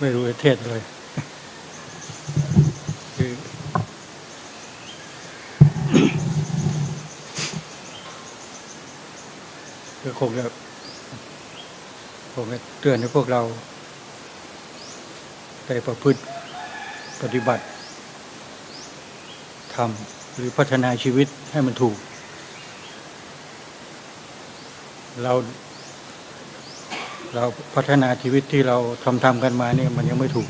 ไม่รู้เทศเลยคือก็คงจะคงจะเตือนให้พวกเราได้ประพฤติปฏิบัติทำหรือพัฒนาชีวิตให้มันถูก เรา เราพัฒนาชีวิตที่เราทำทำกันมาเนี่ยมันยังไม่ถูก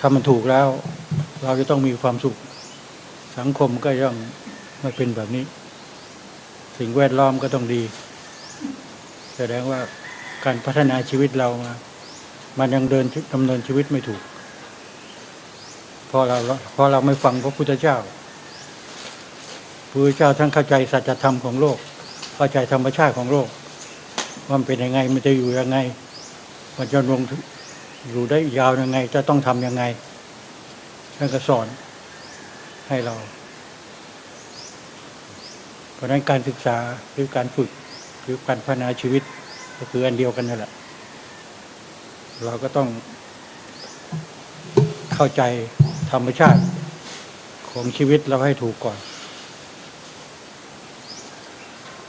ถ้ามันถูกแล้ว เราจะต้องมีความสุข สังคมก็ย่อมไม่เป็นแบบนี้ สิ่งแวดล้อมก็ต้องดี แสดงว่าการพัฒนาชีวิตเรามามันยังเดินดำเนินชีวิตไม่ถูกเพราะเราเพราะเราไม่ฟังพระพุทธเจ้าพระพุทธเจ้าท่านเข้าใจสัจธรรมของโลก เข้าใจธรรมชาติของโลก มันเป็นยังไง มันจะอยู่ยังไง มันจะลงอยู่ได้ยาวยังไง จะต้องทำยังไงท่านก็สอนให้เรา เพราะฉะนั้นการศึกษาหรือการฝึกหรือการพัฒนาชีวิต ก็คืออันเดียวกันนั่นแหละ เราก็ต้องเข้าใจธรรมชาติของชีวิตเราให้ถูกก่อน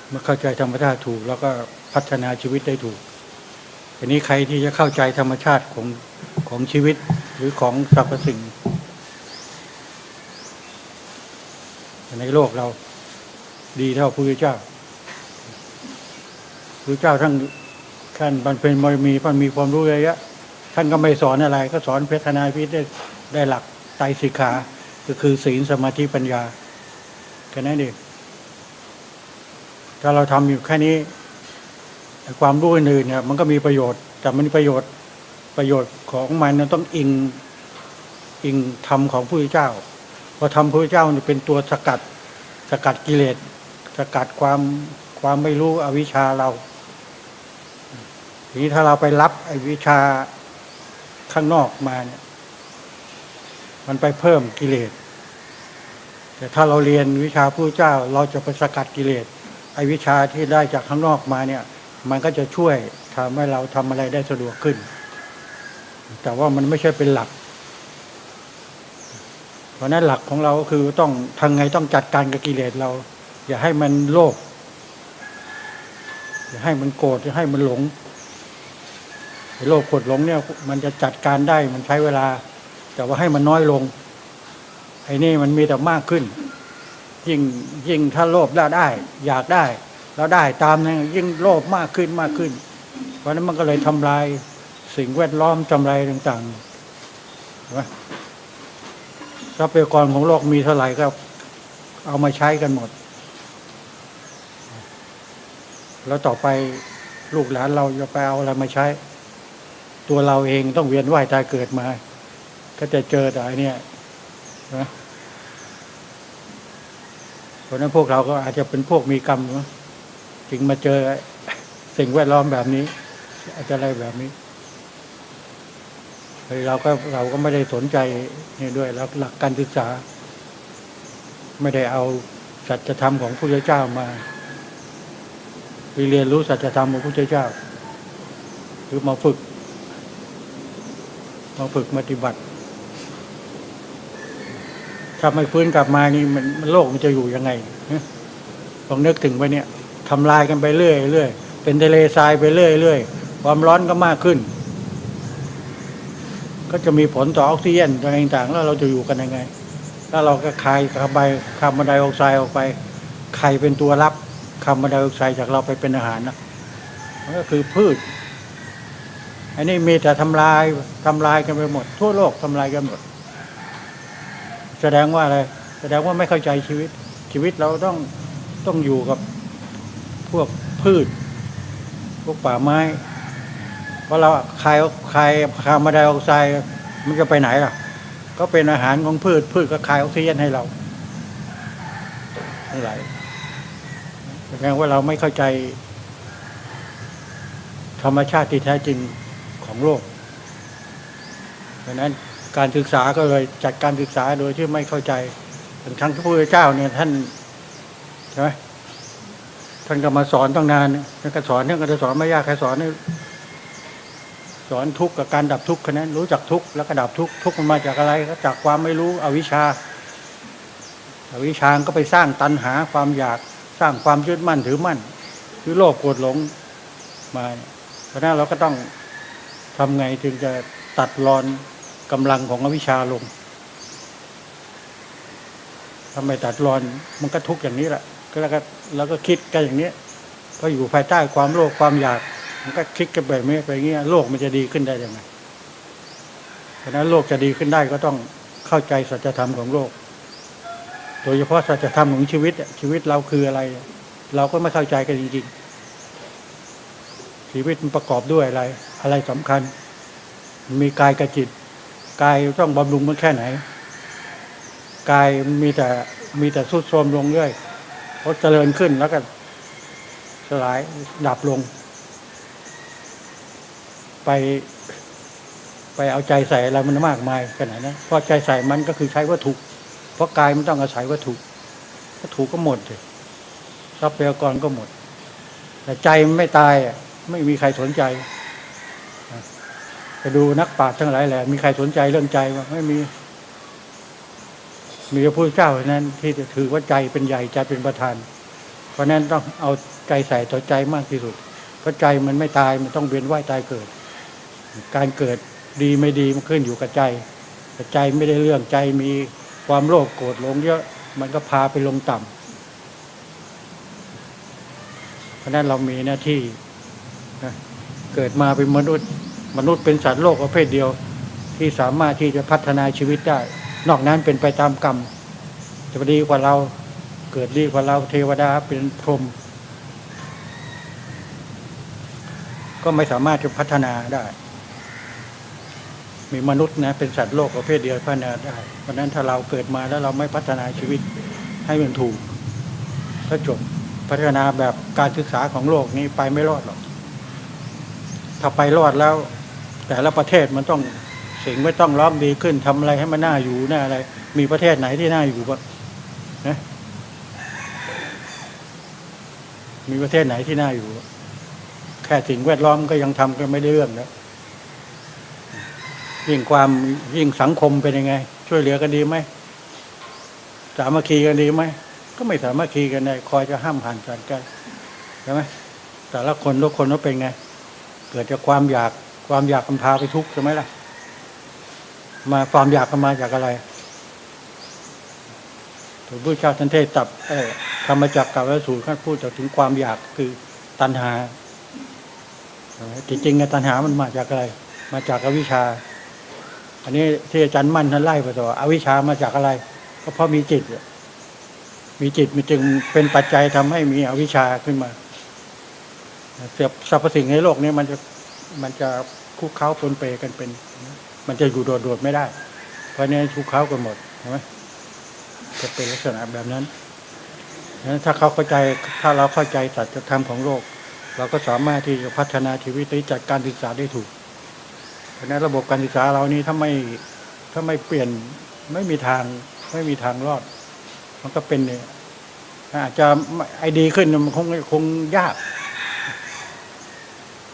เมื่อเข้าใจธรรมชาติถูกแล้วก็ พัฒนาชีวิตได้ถูกทีนี้ใครที่จะเข้าใจธรรมชาติของของชีวิตหรือของสรรพสิ่ง ในโลกเราดีเท่าพระพุทธเจ้าพระพุทธเจ้าท่านท่านบรรเป็นบารมีท่านมีความรู้เยอะแยะท่านก็ไม่สอนอะไร ก็สอนพัฒนาชีวิตได้ได้หลักไตรสิกขาก็คือศีลสมาธิปัญญาแค่นั้นเองถ้าเราทำอยู่แค่นี้ ความรู้อื่นๆเนี่ยมันก็มีประโยชน์ แต่มันประโยชน์ประโยชน์ของมันเนี่ยต้องอิงอิงธรรมของพระพุทธเจ้าเพราะธรรมพระพุทธเจ้าเนี่ยเป็นตัวสกัดสกัดกิเลสสกัดความความไม่รู้อวิชชาเรา ทีนี้ถ้าเราไปรับไอวิชาข้างนอกมาเนี่ย มันไปเพิ่มกิเลสแต่ถ้าเราเรียนวิชาผู้เจ้า เราจะไปสกัดกิเลสไอวิชาที่ได้จากข้างนอกมาเนี่ย มันก็จะช่วยทำให้เราทำอะไรได้สะดวกขึ้น แต่ว่ามันไม่ใช่เป็นหลัก เพราะนั้นหลักของเราก็คือต้องทางไงต้องจัดการกับกิเลสเรา อย่าให้มันโลภอย่าให้มันโกรธอย่าให้มันหลงไอ้โลภโกรธหลงเนี่ย มันจะจัดการได้มันใช้เวลา แต่ว่าให้มันน้อยลงไอ้นี่มันมีแต่มากขึ้น ยิ่งยิ่งถ้าโลภได้ได้ อยากได้ แล้วได้ตามนั้นยิ่งโลภมากขึ้นมากขึ้น เพราะนั้นมันก็เลยทำลายสิ่งแวดล้อมทำลายต่างๆทรัพยากรของโลกมีเท่าไหร่ก็เอามาใช้กันหมด แล้วต่อไปลูกหลานเราจะไปเอาอะไรมาใช้ ตัวเราเองต้องเวียนว่ายตายเกิดมา ก็จะเจอแต่อันเนี่ยนะเพราะนั้นพวกเราก็อาจจะเป็นพวกมีกรรมนะ จึงมาเจอสิ่งแวดล้อมแบบนี้อาจจะอะไรแบบนี้เฮ้เราก็เราก็ไม่ได้สนใจนี่ด้วยแล้วหลักการศึกษา ไม่ได้เอาสัจธรรมของพระพุทธเจ้ามาไปเรียนรู้สัจธรรมของพระพุทธเจ้า หรือมาฝึกมาฝึกปฏิบัติถ้าไม่ฟื้นกลับมานี่มันโลกมันจะอยู่ยังไงลองนึกถึงไปเนี่ย ทำลายกันไปเรื่อยเรื่อยเป็นทะเลทรายไปเรื่อยเรื่อยความร้อนก็มากขึ้น ก็จะมีผลต่อออกซิเจนต่างๆ แล้วเราจะอยู่กันยังไง ถ้าเราก็คายคาร์บอนคาร์บอนไดออกไซด์ออกไปใครเป็นตัวรับคาร์บอนไดออกไซด์จากเราไปเป็นอาหารนะมันก็คือพืช อันนี้มีแต่ทำลายทำลายกันไปหมด ทั่วโลกทำลายกันหมด แสดงว่าอะไร แสดงว่าไม่เข้าใจชีวิต ชีวิตเราต้องต้องอยู่กับ พวกพืช พวกป่าไม้เพราะเราคายคายคาร์บอนไดออกไซด์มันจะไปไหนล่ะ ก็เป็นอาหารของพืช พืชก็คายออกซิเจนให้เราเท่ไหร่แสดงว่าเราไม่เข้าใจ ธรรมชาติที่แท้จริงของโลกเพราะฉะนั้นการศึกษาก็เลยจัดการศึกษาโดยที่ไม่เข้าใจทั้งทั้งที่พระพุทธเจ้าเนี่ยท่านใช่ไหม ท่านก็มาสอนตั้งนานท่านก็สอนท่านก็จะสอนไม่ยากใครสอนสอนทุกข์กับการดับทุกข์แค่นั้นรู้จักทุกข์แล้วก็ดับทุกข์ทุกข์มันมาจากอะไรก็จากความไม่รู้อวิชชาอวิชชาก็ไปสร้างตัณหาความอยากสร้างความยึดมั่นถือมั่นคือโลภโกรธหลงมาเพราะนั้นเราก็ต้องทำไงถึงจะตัดรอนกำลังของอวิชชาลงทำไมตัดรอนมันก็ทุกข์อย่างนี้แหละ แล้วก็แล้วก็คิดกันอย่างนี้เพราะอยู่ภายใต้ความโลภความอยาก มันก็คิดกันแบบนี้ไปเงี้ยโลกมันจะดีขึ้นได้ยังไงเพราะฉะนั้นโลกจะดีขึ้นได้ก็ต้องเข้าใจสัจธรรมของโลก โดยเฉพาะสัจธรรมของชีวิตอะชีวิตเราคืออะไร เราก็ไม่เข้าใจกันจริงๆชีวิตมันประกอบด้วยอะไร อะไรสำคัญ มีกายกับจิตกายต้องบำรุงมันแค่ไหนกายมีแต่มีแต่สุดโทรมลงเรื่อย เพราะเจริญขึ้นแล้วก็สลายดับลง ไป ไปเอาใจใส่อะไรมันมากมายขนาดนั้นเพราะใจใส่มันก็คือใช้วัตถุ เพราะกายมันต้องอาศัยวัตถุวัตถุก็หมดเลยทรัพยากรก็หมด แต่ใจมันไม่ตายอะไม่มีใครสนใจไปดูนักปราชญ์ทั้งหลายแหละมีใครสนใจเรื่องใจมั้ยไม่มี มีพระพุทธเจ้าเท่านั้นที่จะถือว่าใจเป็นใหญ่ใจเป็นประธาน เพราะนั้นต้องเอาใจใส่ต่อใจมากที่สุด เพราะใจมันไม่ตายมันต้องเวียนว่ายตายเกิด การเกิดดีไม่ดีมันขึ้นอยู่กับใจแต่ใจไม่ได้เรื่องใจมีความโลภโกรธหลงเยอะมันก็พาไปลงต่ำเพราะนั้นเรามีหน้าที่เกิดมาเป็นมนุษย์ มนุษย์เป็นสัตว์โลกประเภทเดียว ที่สามารถที่จะพัฒนาชีวิตได้ นอกนั้นเป็นไปตามกรรมจะดีกว่าเราเกิดดีกว่าเราเทวดาเป็นพรหมก็ไม่สามารถจะพัฒนาได้ มีมนุษย์นะเป็นสัตว์โลกประเภทเดียวพัฒนาได้ เพราะนั้นถ้าเราเกิดมาแล้วเราไม่พัฒนาชีวิตให้มันถูกก็จบพัฒนาแบบการศึกษาของโลกนี้ไปไม่รอดหรอก ถ้าไปรอดแล้ว แต่ละประเทศมันต้อง สิ่งไม่ต้องล้อมดีขึ้นทำอะไรให้มันน่าอยู่น่าอะไร มีประเทศไหนที่น่าอยู่บ้างนะมีประเทศไหนที่น่าอยู่ แค่สิ่งแวดล้อมก็ยังทำกันไม่ได้เรื่องแล้วยิ่งความยิ่งสังคมเป็นยังไง ช่วยเหลือกันดีไหมสามัคคีกันดีไหมก็ไม่สามัคคีกันได้คอยจะห้ามหันกันกันใช่ไหมแต่ละคนทุกคนก็เป็นไง เกิดจากความอยากความอยากมันพาไปทุกข์ใช่ไหมล่ะ มาความอยากมันมาจากอะไรถูกพระเจ้าทันเทศตับธรรมจักกับแลสูตรท่านพูดถึงความอยากคือตัณหาจริงๆอะตัณหามันมาจากอะไร มาจากอวิชชา อันนี้ที่อาจารย์มั่นท่านไล่ไปต่ออวิชชามาจากอะไร ก็เพราะมีจิต มีจิตมันจึงเป็นปัจจัยทำให้มีอวิชชาขึ้นมาเสียบสรรพสิ่งในโลกนี้มันจะมันจะคุกเข้าปนเปกันเป็น มันจะอยู่โดดๆไม่ได้ เพราะนี้คุกเขากันหมดใช่ไหมจะเป็นลักษณะแบบนั้นนั้นถ้าเขาเข้าใจถ้าเราเข้าใจสัจธรรมของโลก เราก็สามารถที่จะพัฒนาชีวิตหรือจัดการศึกษาได้ถูก เพราะฉะนั้นระบบการศึกษาเรานี้ถ้าไม่ถ้าไม่เปลี่ยนไม่มีทางไม่มีทางรอด มันก็เป็นเนี่ยอาจจะไอดีขึ้นมันคงคงยาก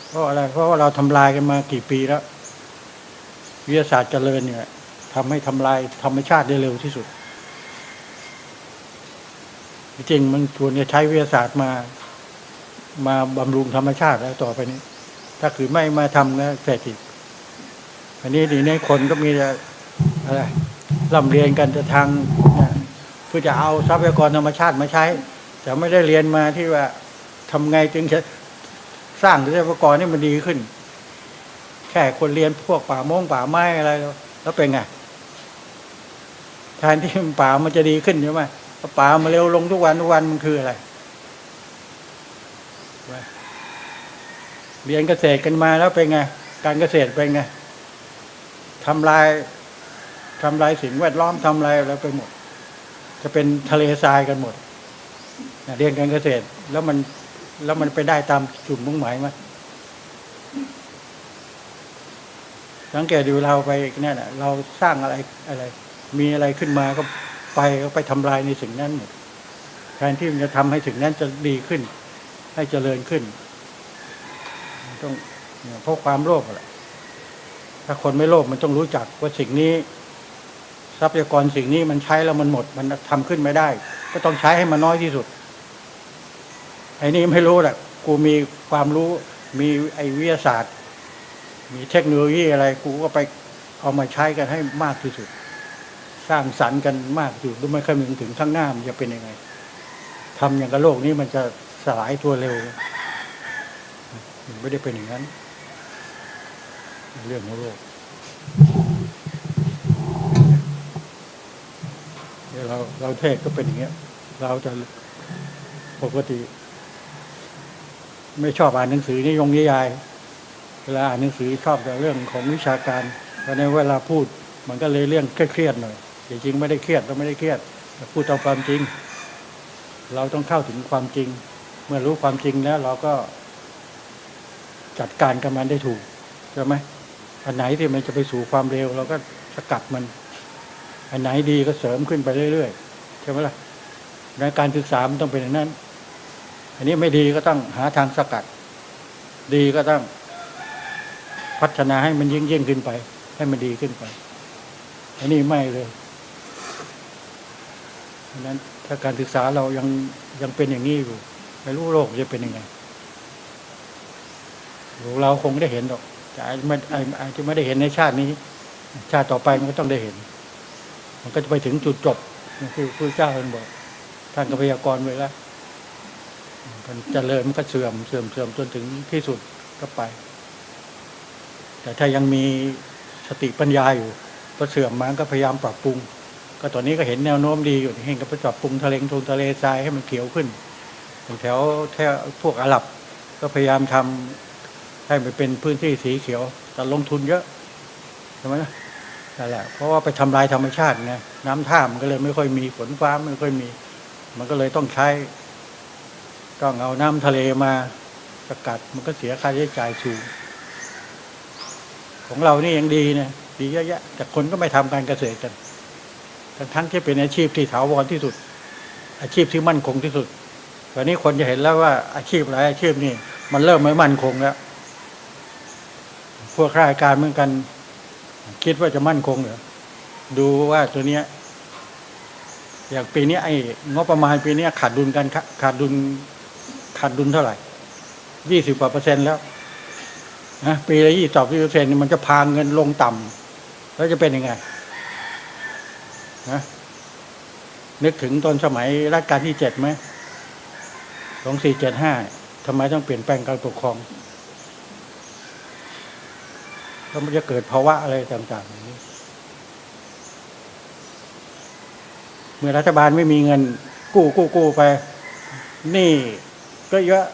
เพราะอะไรเพราะว่าเราทำลายกันมากี่ปีแล้ว วิทยาศาสตร์เจริญเนี่ยทำให้ทำลายธรรมชาติได้เร็วที่สุด จริงมันควรจะใช้วิทยาศาสตร์มา มาบำรุงธรรมชาติแล้วต่อไปนี้ ถ้าคือไม่มาทำนะเสร็จอีอันนี้ดีในคนก็มีอะไรร่ำเรียนกันจะทางนะเพื่อจะเอาทรัพยากรธรรมชาติมาใช้ แต่ไม่ได้เรียนมาที่ว่าทำไงจึงจะสร้างทรัพยากรนี่มันดีขึ้น ค่คนเรียนพวกป่าโมงป่าไม้อะไรแล้วแล้วเป็นไงแทนที่ป่ามันจะดีขึ้นใช่ไหมป่ามาเร็วลงทุกวันทุกวันมันคืออะไรเรียนเกษตรกันมาแล้วเป็นไง การเกษตรเป็นไงทำลายทำลายสิ่งแวดล้อมทำลายแล้วไปหมด จะเป็นทะเลทรายกันหมดเรียนการเกษตรแล้วมันแล้วมันไปได้ตามจุดมุ่งหมายไหม สังเกตดูเราไปเนี่ยนะเราสร้างอะไรอะไร มีอะไรขึ้นมาก็ไปก็ไปทำลายในสิ่งนั้นหมดแทนที่มันจะทำให้สิ่งนั้นจะดีขึ้น ให้เจริญขึ้น ต้องเพราะความโลภแหละถ้าคนไม่โลภมันต้องรู้จักว่าสิ่งนี้ ทรัพยากรสิ่งนี้มันใช้แล้วมันหมด มันทำขึ้นไม่ได้ ก็ต้องใช้ให้มันน้อยที่สุดไอ้นี่ไม่รู้แหละกูมีความรู้มีไอ้วิทยาศาสตร์ มีเทคโนโลยีอะไรกูก็ไปเอามาใช้กันให้มากที่สุด สร้างสรรค์กันมากที่สุดรู้ไหมคำนึงถึงข้างหน้ามันจะเป็นยังไงทำอย่างกับโลกนี้มันจะสลายตัวเร็วมันไม่ได้เป็นอย่างนั้น เรื่องของโลกเดี๋ยวเราเราเทศก็เป็นอย่างเงี้ย เราจะปกติ ไม่ชอบอ่านหนังสือนิยงนิยาย เวลาอ่านหนังสือชอบแต่เรื่องของวิชาการแต่ในเวลาพูดมันก็เลยเรื่องเครียดๆหน่อยจริงๆไม่ได้เครียดเราไม่ได้เครียดพูดตามความจริง เราต้องเข้าถึงความจริง เมื่อรู้ความจริงแล้วเราก็จัดการกับมันได้ถูกใช่ไหมอันไหนที่มันจะไปสู่ความเร็ว เราก็สกัดมัน อันไหนดีก็เสริมขึ้นไปเรื่อยๆใช่ไหมล่ะในการศึกษามันต้องเป็นอย่างนั้น อันนี้ไม่ดีก็ต้องหาทางสกัด ดีก็ต้อง พัฒนาให้มันยิ่งยิ่งขึ้นไป ให้มันดีขึ้นไป อันนี้ไม่เลยเพราะนั้นถ้าการศึกษาเรายังยังเป็นอย่างนี้อยู่ไม่รู้โลกจะเป็นยังไงเราคงไม่ได้เห็นหรอกแต่อาจไม่อาจอาจะไม่ได้เห็นในชาตินี้ ชาติต่อไปมันก็ต้องได้เห็น มันก็จะไปถึงจุดจบที่พระเจ้าท่านบอกท่านก็พยากรณ์ไว้แล้วมันเจริญมันก็เสื่อมเสื่อมเสื่อมจนถึงที่สุดก็ไป แต่ถ้ายังมีสติปัญญาอยู่พอเสื่อมมันก็พยายามปรับปรุง ก็ตอนนี้ก็เห็นแนวโน้มดีอยู่เห็นก็ไปปรับปรุงทะเลงทงทะเลทรายให้มันเขียวขึ้นแถวแถวพวกอาหรับก็พยายามทำให้มันเป็นพื้นที่สีเขียวแต่ลงทุนเยอะใช่ไหมนั่นแหละเพราะว่าไปทำลายธรรมชาติไงน้ำท่ามันก็เลยไม่ค่อยมีฝนฟ้าไม่ค่อยมี มันก็เลยต้องใช้ต้องเอาน้ำทะเลมาสกัดมันก็เสียค่าใช้จ่ายสูง ของเรานี่ยังดีนะดีเยอะแยะแต่คนก็ไม่ทำการเกษตรกัน ทั้งทั้งที่เป็นอาชีพที่ถาวรที่สุด อาชีพที่มั่นคงที่สุดตอนนี้คนจะเห็นแล้วว่าอาชีพหลายอาชีพนี่ มันเริ่มไม่มั่นคงแล้วพวกข้าราชการเหมือนกัน คิดว่าจะมั่นคงเหรอดูว่าตัวเนี้ยอย่างปีนี้ไอ้งบประมาณปีนี้ขาดดุลกันขาดดุลขาดดุลเท่าไหร่ยี่สิบกว่าเปอร์เซ็นต์แล้ว นะปีละยี่สิบเปอร์เซ็นต์มันจะพาเงินลงต่ำแล้วจะเป็นยังไงนะนึกถึงตอนสมัยรัชกาลที่เจ็ดไหมสองสี่เจ็ดห้าทำไมต้องเปลี่ยนแปลงการปกครองแล้วมันจะเกิดภาวะอะไรต่างๆนี้เมื่อรัฐบาลไม่มีเงิน กู้กู้กู้ไป นี่ก็เยอะ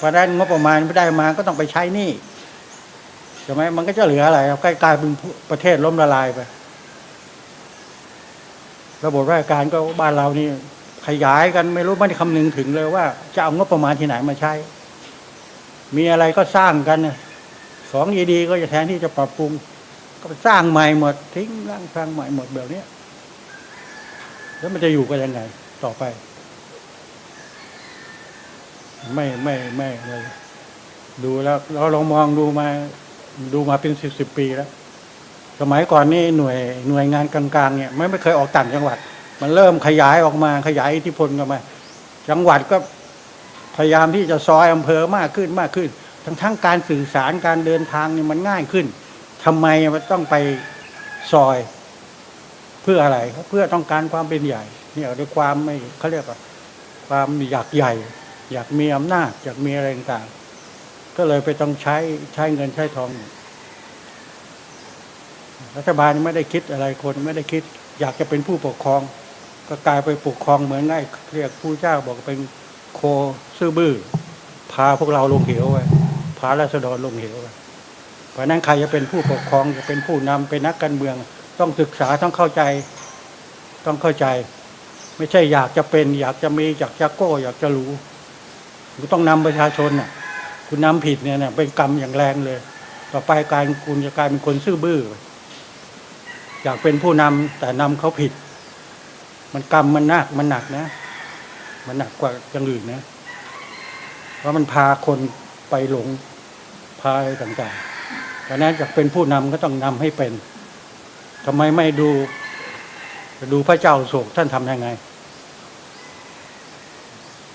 พอได้งบประมาณไม่ได้มาก็ต้องไปใช้นี้ ใช่ไหมมันก็จะเหลืออะไรครับใกล้กลายเป็นประเทศล้มละลายไป ระบบราชการก็บ้านเรานี่ขยายกันไม่รู้ไม่ได้คำนึงถึงเลยว่า จะเอางบประมาณที่ไหนมาใช้ มีอะไรก็สร้างกันนะของดีๆก็จะแทนที่จะปรับปรุง ก็ไปสร้างใหม่หมดทิ้งร่างสร้างใหม่หมดแบบนี้แล้วมันจะอยู่กันยังไง ต่อไป ไม่ไม่ไม่เลยดูแล้วเราลองมองดูมา ดูมาเป็นสิบสิบปีแล้ว สมัยก่อนนี่หน่วยหน่วยงานกลางๆเนี่ยไม่ไม่เคยออกต่างจังหวัด มันเริ่มขยายออกมาขยายอิทธิพลกันมา จังหวัดก็พยายามที่จะซอยอำเภอมากขึ้นมากขึ้น ทั้งทั้งการสื่อสารการเดินทางเนี่ยมันง่ายขึ้นทำไมมันต้องไปซอย เพื่ออะไรเพื่อต้องการความเป็นใหญ่เนี่ยด้วยความไม่เขาเรียกว่าความอยากใหญ่ อยากมีอำนาจอยากมีอะไรต่างๆ ก็เลยไปต้องใช้ใช้เงินใช้ทอง รัฐบาลไม่ได้คิดอะไรคนไม่ได้คิด อยากจะเป็นผู้ปกครอง ก็กลายไปปกครองเหมือนไงเรียกผู้เจ้าบอกเป็นโคซื่อบื้อพาพวกเราลงเหวไปพาราษฎรลงเหวไปเพราะนั้นใครจะเป็นผู้ปกครองจะเป็นผู้นำเป็นนักการเมือง ต้องศึกษาต้องเข้าใจ ต้องเข้าใจ ไม่ใช่อยากจะเป็น อยากจะมีอยากจะโก้ อยากจะรู้ต้องนำประชาชนน่ะ คุณนำผิดเนี่ยเนี่ยเป็นกรรมอย่างแรงเลย ต่อไปกายคุณจะกลายเป็นคนซื่อบื้ออยากเป็นผู้นำแต่นำเขาผิด มันกรรมมันหนักมันหนักนะ มันหนักกว่าอย่างอื่นนะ เพราะมันพาคนไปหลงพาต่างๆดังนั้นจะเป็นผู้นำก็ต้องนำให้เป็นทำไมไม่ดูดูพระเจ้าโศกท่านทำยังไง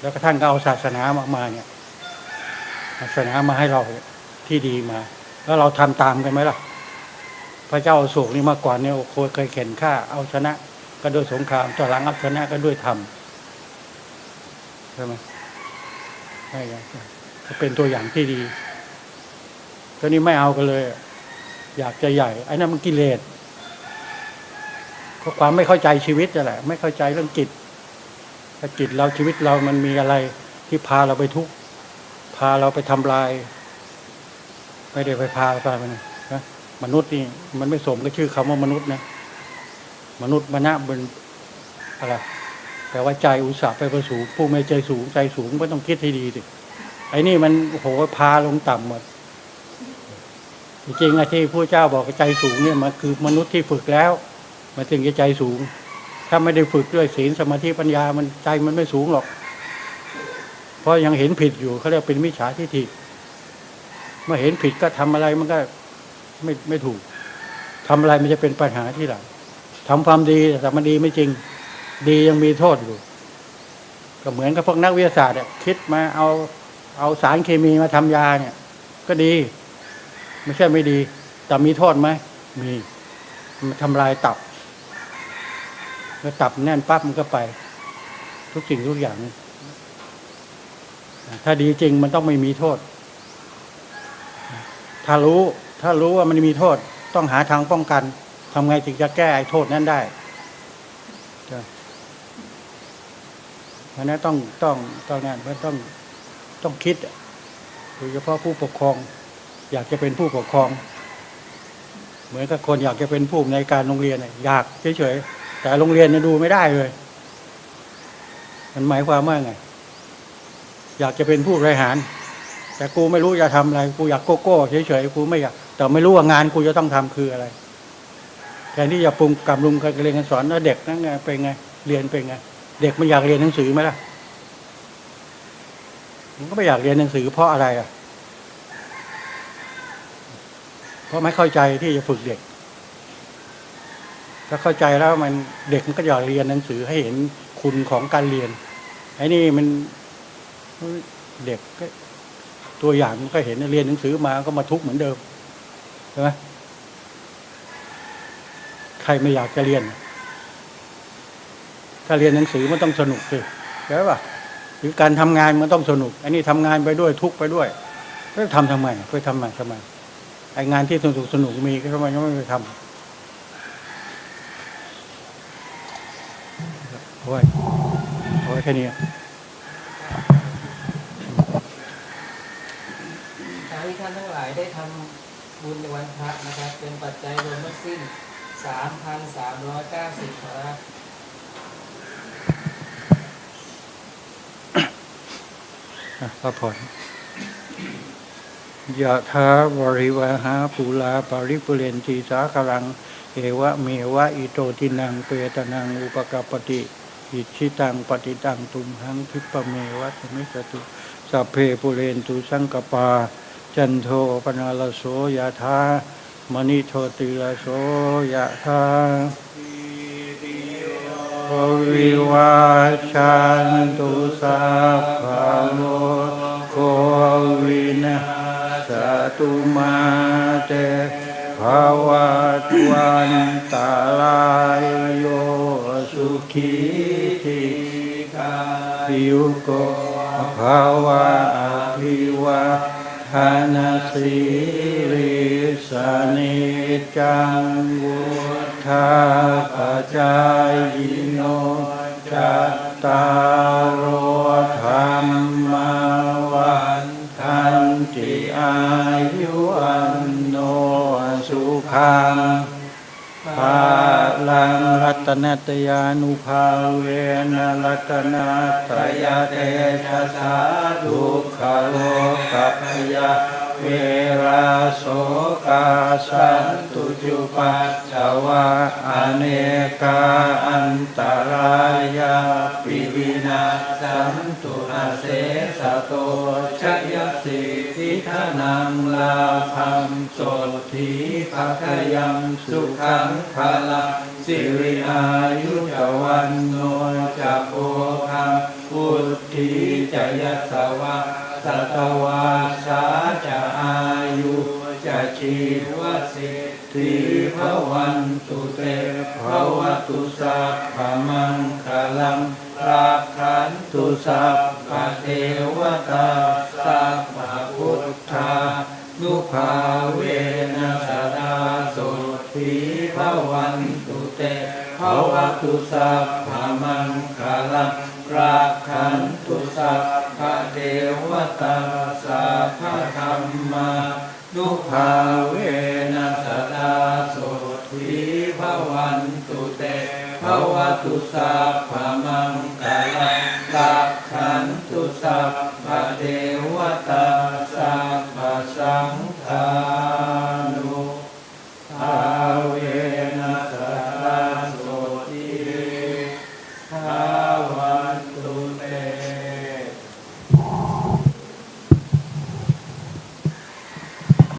แล้วก็ท่านก็เอาศาสนามามาเนี่ย ศาสนามาให้เราที่ดีมา แล้วเราทำตามกันไหมล่ะ พระเจ้าอโศกนี่มาก่อนเนี่ยโอ้โหเคยเข็นฆ่าเอาชนะก็ด้วยสงครามต่อหลังเอาชนะก็ด้วยธรรมใช่ไหมใช่ครับก็เป็นตัวอย่างที่ดีตอนนี้ไม่เอากันเลย อยากจะใหญ่ไอ้นั่นมันกิเลสก็ความไม่เข้าใจชีวิตนั่นแหละ ไม่เข้าใจเรื่องจิตถ้าจิตเราชีวิตเรามันมีอะไรที่พาเราไปทุกข์ พาเราไปทำลาย ไม่ได้ไปพาไปมันนะมนุษย์นี่มันไม่สมกับชื่อคำว่ามนุษย์นะมนุษย์มณะเป็นอะไรแปลว่าใจอุตส่าห์ไปประสูงผู้ไม่ใจสูงใจสูงก็ต้องคิดให้ดีสิไอ้นี่มันโหพาลงต่ำหมดจริงๆอะที่ผู้เจ้าบอกใจสูงเนี่ยมันคือมนุษย์ที่ฝึกแล้ว มันถึงจะใจสูง ถ้าไม่ได้ฝึกด้วยศีลสมาธิปัญญามันใจมันไม่สูงหรอก ราะยังเห็นผิดอยู่เขาเรียกเป็นมิจฉาทิฏฐิเมื่อเห็นผิดก็ทำอะไรมันก็ไม่ไม่ถูกทำอะไรมันจะเป็นปัญหาที่หลังทำความดีแต่มันดีไม่จริง ดียังมีโทษอยู่ ก็เหมือนกับพวกนักวิทยาศาสตร์อะคิดมาเอาเอาสารเคมีมาทำยาเนี่ย ก็ดี ไม่ใช่ไม่ดี แต่มีโทษไหมมีมันทำลายตับแล้วตับแน่นปั๊บมันก็ไป ทุกสิ่งทุกอย่าง ถ้าดีจริงมันต้องไม่มีโทษ ถ้ารู้ถ้ารู้ว่ามันมีโทษ ต้องหาทางป้องกันทำไงถึงจะแก้ไอ้โทษนั้นได้เพราะนั้นต้องต้องต้องนั้นมันต้องต้องคิดโดยเฉพาะผู้ปกครอง อยากจะเป็นผู้ปกครอง เหมือนกับคนอยากจะเป็นผู้ในการโรงเรียนน่ะอยากเฉยๆแต่โรงเรียนเนี่ยดูไม่ได้เลย มันหมายความว่าไง อยากจะเป็นผู้บริหาร แต่กูไม่รู้จะทำอะไร กูอยากโก้โก้เฉยๆกูไม่อยากแต่ไม่รู้ว่างานกูจะต้องทำคืออะไรแทนที่จะปรุงกับลุงการเรียนการสอนแล้วเด็กนั่นไงเป็นไง เรียนเป็นไง เด็กมันอยากเรียนหนังสือไหมล่ะมันก็ไม่อยากเรียนหนังสือเพราะอะไรอะ เพราะไม่เข้าใจที่จะฝึกเด็ก ถ้าเข้าใจแล้วมันเด็กมันก็อยากเรียนหนังสือให้เห็นคุณของการเรียนไอ้นี่มัน เด็กก็ตัวอย่างมันก็เห็นเรียนหนังสือมาก็มาทุกข์เหมือนเดิมใช่ไหมใครไม่อยากจะเรียน ถ้าเรียนหนังสือมันต้องสนุกสิใช่ป่ะหรือการทำงานมันต้องสนุก อันนี้ทำงานไปด้วยทุกไปด้วยแล้วทำทำไมเพื่อทำไมทำไมไองานที่สนุกสนุกมีก็ทำไมก็ไม่ไปทำเอาไว้เอาไว้แค่นี้ ท่านทั้งหลายได้ทำบุญในวันพระนะครับ เป็นปัจจัยรวมทั้งสิ้น 3,390ครับอะพักผ่อนยะถาวริวหาปูลาปาริปุเรนตีสากลัง เอวะเมวะอิโตทินังเปตนังอุปกปปติ อิชิตังปฏิตังตุมหังคิปะเมวะสมิสตุสัพเพปุเรนตุสังกปา จันโทปนาลโสยะธามณิโชติลโสยะธาภวิวาชันตุสัพพโลโควินาสตุมาเตภวัตวันตาลายโยสุขีติกายุโกภาวะอภิวา ทานาสีริสนิจังวุธาปัจายโนจัตตารโอธรรมวันทันติอายุอันโนสุขังภา ลังรัตนตยานุภาเวนะรัตนาตยาเตชะสาดุขโลกัพยา เวราโสกาสันตุจุปัสสวะอเนกาอันตรายาปิวินาสันตุอาเสสะโตชยสิทธิธนังลาภังโสทีภะคยังสุขังพลังสิริอายุจวันโนจะโพคังพุทธิจยสวะ สัตวาสาจะอายุจะชีวสิทธิภวันตุเตภวตุสัพพมังคลังราคันตุสัพพเทวตาสัพพะพุทธานุภาเวนะสดาโสทีภวันตุเตภวตุสัพพมังคลังราคันตุสัพ พะเทวตาสัพพะธรรมานุภาเวนะสดาโสทีภวันตุเตภวตุสัพพมังคลังราคันตุสัพพะเท